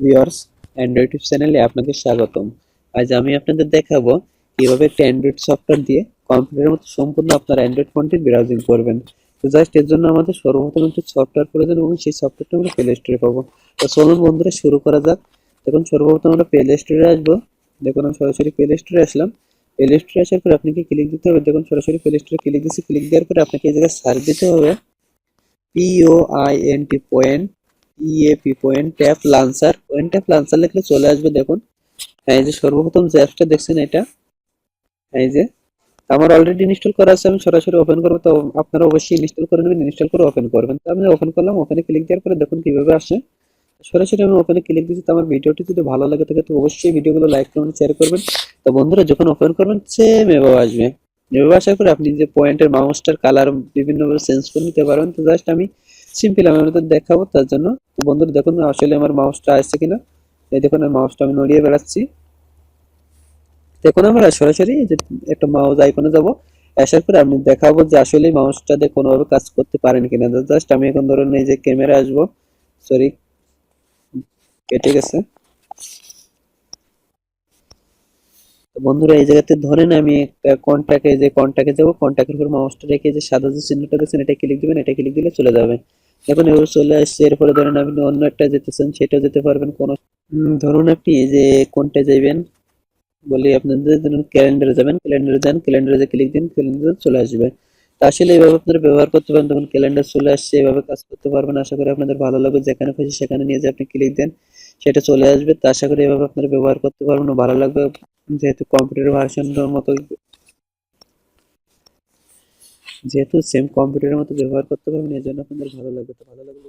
Viewers Android চ্যানেলে আপনাদের স্বাগতম। আজ আমি আপনাদের দেখাবো কীভাবে একটা অ্যান্ড্রয়েড সফটওয়্যার দিয়ে কম্পিউটারের মতো সম্পূর্ণ আপনার অ্যান্ড্রয়েড ফোনটি ব্রাউজিং করবেন। তো জাস্ট এর জন্য আমাদের সর্বপ্রথম একটি সফটওয়্যার প্রয়োজন এবং সেই সফটওয়্যারটা আমরা প্লে স্টোরে পাবো। তো চলুন বন্ধুরা, শুরু করা যাক। দেখুন, সর্বপ্রথম আমরা প্লে স্টোরে আসব। দেখুন, আমি সরাসরি প্লে স্টোরে আসলাম। প্লে স্টোরে আসার পর আপনাকে ক্লিক দিতে হবে। দেখুন, সরাসরি প্লে স্টোরে ক্লিক দিচ্ছি ক্লিক দেওয়ার পরে আপনাকে এই জায়গায় সার্চ দিতে হবে। PO I N T point EAP point tap lancer point tap lancer লিখলে চলে আসবে দেখুন। এই যে সর্বপ্রথম যে অ্যাপসটা দেখছেন এটা, এই যে আমার অলরেডি ইনস্টল করা আছে, আমি সরাসরি ওপেন করব, তো আপনারা অবশ্যই ইনস্টল করে নেবেন ইনস্টল করে ওপেন করবেন। তো আমি ওপেন করলাম ওপেনে ক্লিক দেওয়ার পরে দেখুন কীভাবে আসে। সরাসরি আমি ওপেনে ক্লিক দিচ্ছি তো আমার ভিডিওটি যদি ভালো লাগে থাকে তো অবশ্যই ভিডিওগুলো লাইক করবেন শেয়ার করবেন। তো বন্ধুরা, যখন ওপেন করবেন সেম এভাবে আসবে। এভাবে আসার পরে আপনি যে পয়েন্টের মাউসটার কালার বিভিন্নভাবে চেঞ্জ করে নিতে পারবেন তো জাস্ট আমি সিম্পল আমি আপনাদের দেখাবো, তার জন্য। তো বন্ধুরা, দেখুন আসলে আমার মাউসটা আসছে কিনা। এই দেখুন আমি মাউসটা আমি নড়িয়ে বেড়াচ্ছি। দেখুন আমরা সরাসরি যে একটা মাউস আইকনে যাব। আসার পরে আমি দেখাবো যে আসলে মাউসটা দিয়ে কোনোভাবে কাজ করতে পারেন কিনা। জাস্ট আমি এখন ধরুন এই যে ক্যামেরা আসব। সরি কেটে গেছে। বন্ধুরা, এই জায়গাতে ধরেন আমি একটা কন্ট্যাক্টে যে কন্ট্যাক্টে যাব কন্ট্যাক্টের উপর মাউসটা রেখে যে সাদা যে চিহ্নটা দেখছেন এটা ক্লিক দিবেন, এটা ক্লিক দিলে চলে যাবে। এখন এবার চলে আসছে, এরপরে ধরেন আপনি অন্য একটা যেতেছেন সেটা যেতে পারবেন। কোনো ধরুন আপনি যে কোনটা যাইবেন, বলি আপনাদের, ধরুন ক্যালেন্ডারে যাবেন, ক্যালেন্ডারে যান, ক্যালেন্ডারে ক্লিক দিন, ক্যালেন্ডারে চলে আসবে। আসলে এইভাবে আপনারা ব্যবহার করতে পারেন তখন ক্যালেন্ডার চলে আসছে, এভাবে কাজ করতে পারবেন। আশা করি আপনাদের ভালো লাগবে, যেখানে খুশি সেখানে নিয়ে যে আপনি ক্লিক দেন, সেটা চলে আসবে। তা আশা করি এভাবে আপনারা ব্যবহার করতে পারবেন, ভালো লাগবে। যেহেতু কম্পিউটার ভার্সনের মতো যেহেতু সেম কম্পিউটারের মতো ব্যবহার করতে পারবেন এই জন্য আপনাদের ভালো লাগবে। তো ভালো লাগবে